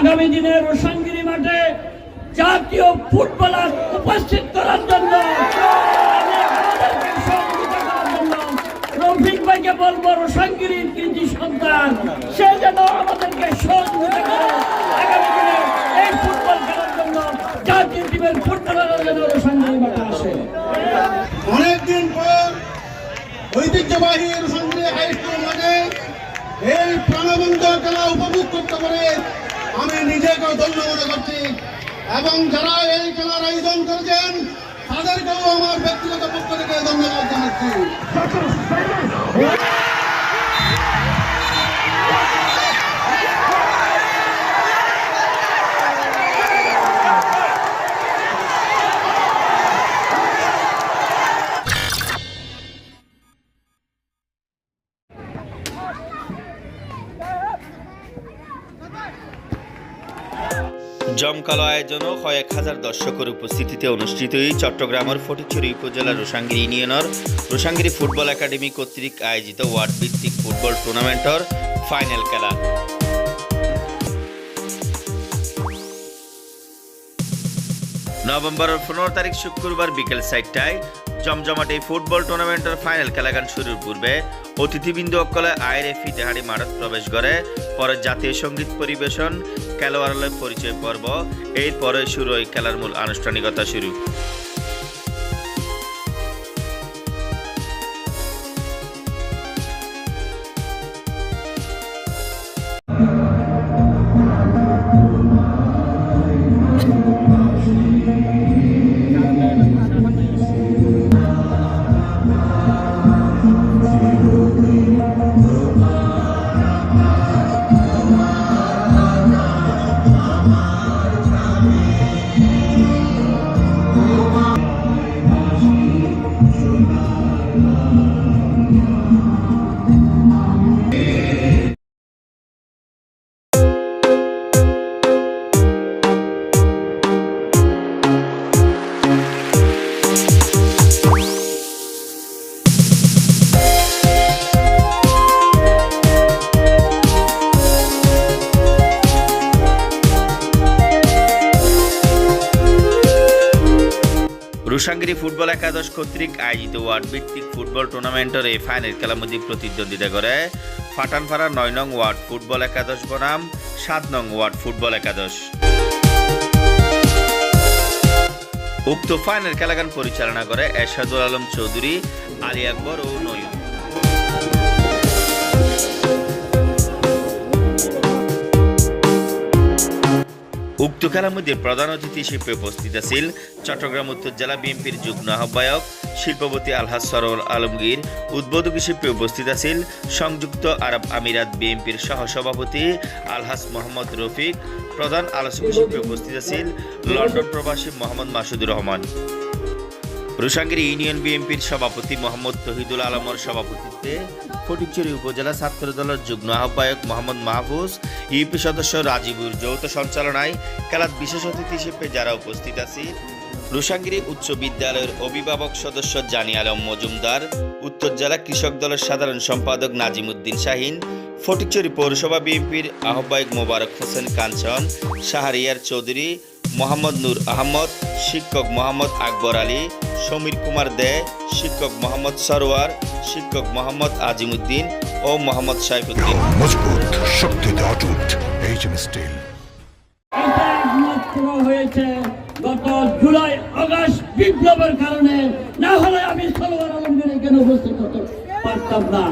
আগামী দিনে রোশাঙ্গিরি মাঠে জাতীয় ফুটবলার উপস্থিত করার জন্য, রফিক ভাইকে বলব রোশাঙ্গিরির কৃতি সন্তান, সে যেন আমাদেরকে সহযোগিতা করে আগামী দিনে এই ফুটবল খেলার জন্য জাতীয় টিমের ফুটবলাররা যেন রোশাঙ্গিরি মাঠে আসে। অনেকদিন পর ঐতিহ্যবাহী সঙ্গে হাইস্কুল মাঠে এই প্রাণবন্ত খেলা উপভোগ করতে পারে আমি নিজেকে ধন্য মনে করছি। এবং যারা এই খেলার আয়োজন করেছেন, তাদেরকেও আমার ব্যক্তিগত পক্ষ থেকে ধন্যবাদ জানাচ্ছি। জমকালো আয়োজন ও কয়েক হাজার দর্শকের উপস্থিতিতে অনুষ্ঠিত এই চট্টগ্রামের ফটিকছড়ি উপজেলার রোসাঙ্গিরি ইউনিয়নের রোসাঙ্গিরি ফুটবল একাডেমি কর্তৃক আয়োজিত ওয়ার্ড ভিত্তিক ফুটবল টুর্নামেন্টর ফাইনাল খেলা। নভেম্বরের পনেরো তারিখ শুক্রবার বিকেল চারটায় জমজমাট এই ফুটবল টুর্নামেন্টের ফাইনাল খেলাগান শুরুর পূর্বে অতিথিবৃন্দ অকলে আইএরএফি তেহারি মাঠত প্রবেশ করে। পরে জাতীয় সংগীত পরিবেশন খেলোয়াড়ের পরিচয় পর্ব। এরপরে শুরু হয় খেলার মূল আনুষ্ঠানিকতা শুরু। রুশাঙ্গিরি ফুটবল একাদশ কর্তৃক আয়োজিত ওয়ার্ড ভিত্তিক ফুটবল টুর্নামেন্টের এই ফাইনাল খেলার মধ্যে প্রতিদ্বন্দ্বিতা করে ফাটানপাড়া নয় নং ওয়ার্ড ফুটবল একাদশ বনাম, সাত নং ওয়ার্ড ফুটবল একাদশ। উক্ত ফাইনাল খেলাগান পরিচালনা করে এরশাদুল আলম চৌধুরী, আলী আকবর ও নয়ন। উক্ত খেলার মধ্যে প্রধান অতিথি হিসেবে উপস্থিত আছেন চট্টগ্রাম উত্তর জেলা বিএনপির যুগ্ম আহ্বায়ক শিল্পপতি আলহাজ সরওয়ার আলমগীর, উদ্বোধক হিসেবে উপস্থিত আছেন সংযুক্ত আরব আমিরাত বিএনপির সহসভাপতি আলহাজ মোহাম্মদ রফিক, প্রধান আলোচক হিসেবে উপস্থিত আছেন লন্ডন প্রবাসী মোহাম্মদ মাসুদুর রহমান। রুসাঙ্গিরি ইউনিয়ন বিএনপির সভাপতি মোহাম্মদ তহিদুল আলমর সভাপতিত্বে ফটিকচুরি উপজেলা ছাত্র দলের যুগ্ম আহ্বায়ক মোহাম্মদ মাহফুজ, ইউপি সদস্য রাজীবুর যৌথ সঞ্চালনায় খেলার বিশেষ অতিথি হিসেবে যারা উপস্থিত আছে রুসাঙ্গিরি উচ্চ বিদ্যালয়ের অভিভাবক সদস্য জানি আলম মজুমদার, উত্তর জেলা কৃষক দলের সাধারণ সম্পাদক নাজিমুদ্দিন শাহিন, ফটিকচুরি পৌরসভা বিএনপির আহ্বায়ক মোবারক হোসেন কাঞ্চন, শাহরিয়ার চৌধুরী মোহাম্মদ নূর আহমদ শিক্ষক মোহাম্মদ আকবর আলী সমীর কুমার দে শিক্ষক মোহাম্মদ সরোয়ার শিক্ষক মোহাম্মদ আজিমুদ্দিন ও মোহাম্মদ সাইফুদ্দিন। মজবুত শক্তিতে অটুট এইচএম স্টিল। হয়েছে গত জুলাই আগস্ট বিপ্লবের কারণে। না হলে আমি সলোয়ার আলমগীর এখানে উপস্থিত হতে পারতাম না।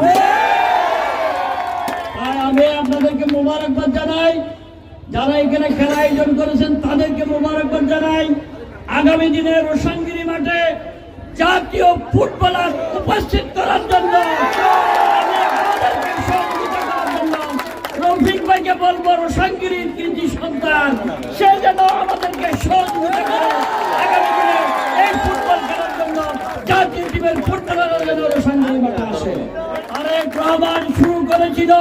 তাই আমি আপনাদেরকে মোবারকবাদ জানাই যারা এখানে খেলা আয়োজন করেছেন তাদেরকে মোবারকবাদ জানাই। আগামী দিনে রোশাঙ্গিরি মাঠে জাতীয় ফুটবলার উপস্থিত করার জন্য রফিক ভাইকে বলব রোশাঙ্গিরির কৃতি সন্তান, সে যেন আমাদেরকে সহযোগিতা করে আগামী দিনে এই ফুটবল খেলার জন্য জাতীয় টিমের ফুটবলাররা যেন রোশাঙ্গিরি মাঠে আসে। আরেক রহমান শুরু করেছিল।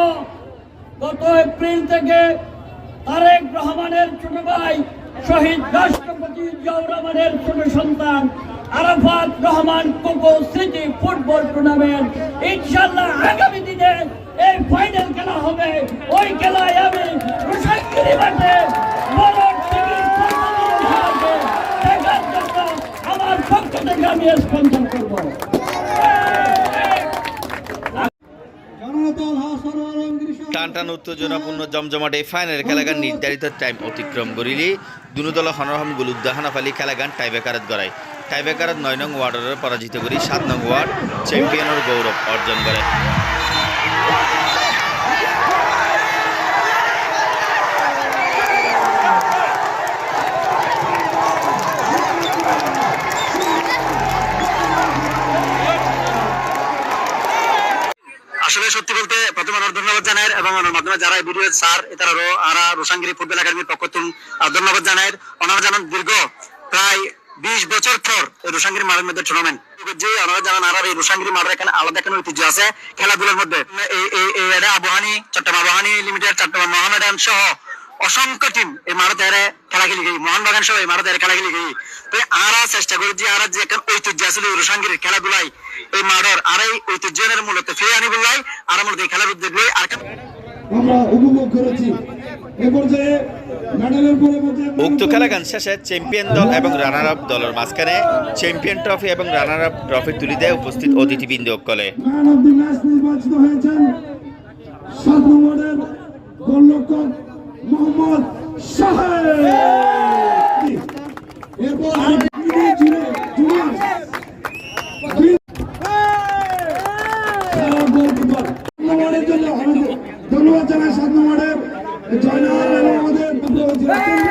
গত এপ্রিল থেকে তারেক রহমানের ছোট ভাই শহীদ রাষ্ট্রপতি জিয়াউর রহমানের ছোট সন্তান আরাফাত রহমান কোকো স্মৃতি ফুটবল টুর্নামেন্ট। ইনশাল্লাহ আগামী দিনে এই ফাইনাল খেলা হবে। ওই খেলায় আমি রুশাঙ্গিরি মাঠে স্পন্সর করব জনতা আলহাজ সরোয়ার আলমগীর সহ টান টান উত্তেজনাপূর্ণ জমজমাট এই ফাইনাল খেলাগান নির্ধারিত টাইম অতিক্রম করিলে দুনো দল হনরহম গুলুদ্দা ফালি খেলাগান টাইবেকারত গড়ায়। টাইবেকারত নয় নং ওয়ার্ডের পরাজিত করি সাত নং ওয়ার্ড চ্যাম্পিয়নের গৌরব অর্জন করে আসলে সত্যি বলতে প্রথমে অনেক ধন্যবাদ জানাই এবং অনার মাধ্যমে যারা ভিডিও স্যার এটারও আরা রোসাঙ্গিরি ফুটবল একাডেমির পক্ষ থেকে ধন্যবাদ জানাই। ওনারা জানান দীর্ঘ প্রায় বিশ বছর পর রোসাঙ্গিরি মাঠের মধ্যে টুর্নামেন্ট যে ওনারা জানান, আর, এই রোসাঙ্গিরি মাঠের এখানে আলাদা একটা ঐতিহ্য আছে? খেলাধুলার মধ্যে। আবহানি চট্টগ্রাম আবহানি লিমিটেড চট্টগ্রাম মহামেডান সহ অসংখ্য টিম এই মারতে এরে খেলা খেলি গই মোহনবাগান সহ এই মারতে এরে খেলা খেলি গই তো আরা চেষ্টা করি যে আরা যে একটা ঐতিহ্য আছে রোসাঙ্গির খেলাধুলাই এই মাঠের আর এই ঐতিহ্যের মূলত ফিরে আনি বললাই আর মূলত এই খেলার উদ্যোগ লই আর আমরা উপভোগ করেছি। এ পর্যায়ে মেডেলের পরে পর্যায়ে উক্ত খেলাগান শেষে চ্যাম্পিয়ন দল এবং রানার আপ দলের মাঝখানে চ্যাম্পিয়ন ট্রফি এবং রানার আপ ট্রফি তুলে দেয় উপস্থিত অতিথিবৃন্দ কলে ম্যান অফ দি ম্যাচ নির্বাচিত হয়েছেন সাত নম্বরের গোলরক্ষক মোহাম্মদ সাহেব এরপর ধন্যবাদ জানাই সাত নম্বরের জয়নাল এবং আমাদের।